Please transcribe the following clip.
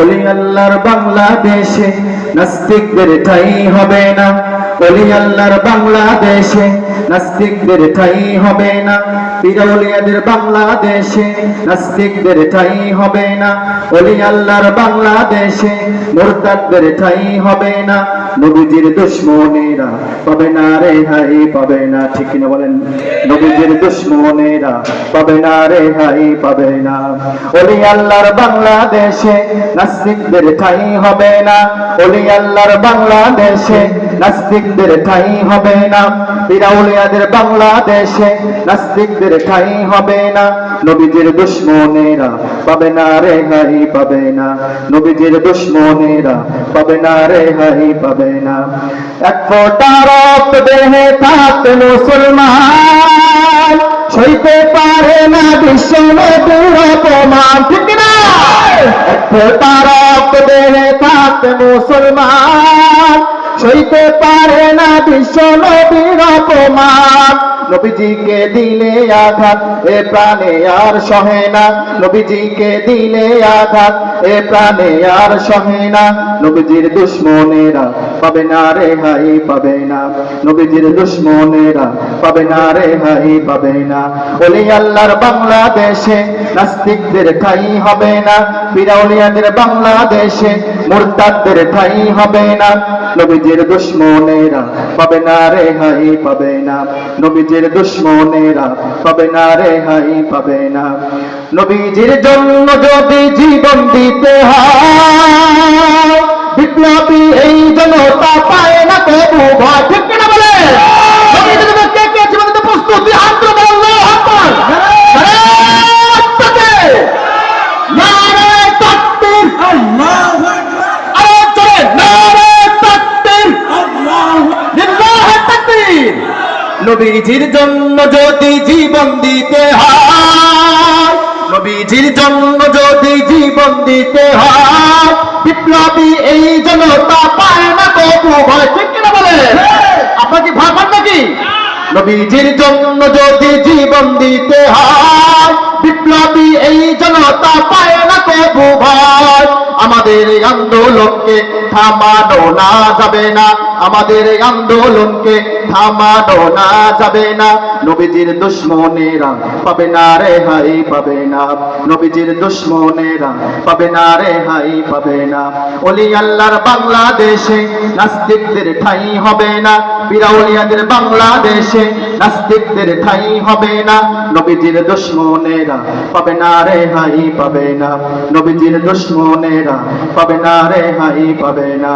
অলি আল্লাহর বাংলাদেশে নাস্তিকদের ঠাই হবে না। অলি আল্লাহর বাংলাদেশে নাস্তিকদের ঠাই হবে না। পিরাউলিয়াদের বাংলাদেশে নাস্তিকদের ঠাই হবে না। অলি আল্লাহর বাংলাদেশে মুরতাদদের ঠাই হবে না। নবীজির দুশ্মনেরা পাবে না রে হাই, পাবে না, ঠিক না বলেন? নবীজির দুশ্মনেরা পাবে না রে হাই, পাবে না। অলি আল্লাহর বাংলাদেশে নাস্তিকদের ঠাই হবে না। অলি আল্লাহর বাংলাদেশে নাস্তিকদের ঠাই হবে না। পিরাউলিয়াদের বাংলাদেশে নাস্তিকদের ঠাই হবে না। নবীজির দুশ্মনেরা পাবে না রে, হাই পাবে না। নবীজির দুশ্মনেরা পাবে না রে, হাই পাবে না। এক ফোঁটা রক্ত দেহে থাকতে মুসলমান। সইতে পারে না বিশ্ব নবীর অপমান, ঠিক না? এক ফোঁটা রক্ত দেহে থাকতে মুসলমান। সইতে পারে না বিশ্ব নবীর অপমান। নবীজিকে দিলে আঘাত, এ প্রাণে আর সহে না। নবীজিকে দিলে আঘাত, এ প্রাণে আর সহে না। নবীজির দুশ্মনেরা পাবে না রে হাই পাবে না। নবীজির দুশ্মনেরা পাবে না রে হাই পাবে না। ওলি আল্লাহর বাংলাদেশে নাস্তিকদের ঠাই হবে না। পিরাউলিয়াদের বাংলাদেশে মুরতাদদের ঠাই হবে না। নবীজির দুশ্মনেরা পাবে না রে হাই পাবে না। নবীজির দুশ্মনেরা পাবে না রে হাই পাবে না। নবীজির জন্য যদি জীবন দিতে হয় নবীজির জন্য যদি জীবন দিতে হয়, নবীজির জন্য যদি জীবন দিতে হয়, বিপ্লবী এই জনতা পায় না তবু ভয় ঠিক কিনা বলে? আপনার কি ভয় পান নাকি? নবীজির জন্য যদি জীবন দিতে হয়, বিপ্লবী এই জনতা পায় না তবু ভয় আমাদের আন্দোলনকে থামানো না যাবে না। আমাদের এই আন্দোলনকে থামানো না যাবে না। নবীজির দুশ্মনেরা পাবে না রে হাই, পাবে না। নবীজির দুশ্মনেরা পাবে না রে হাই, পাবে না। ওলি আল্লাহর বাংলাদেশে নাস্তিকদের ঠাই হবে না। পিরাউলিয়াদের বাংলাদেশে নাস্তিকদের ঠাই হবে না। নবীজির দুশ্মনেরা পাবে না রে হাই, পাবে না। নবীজির দুশ্মনেরা পাবে না রে হাই, পাবে না।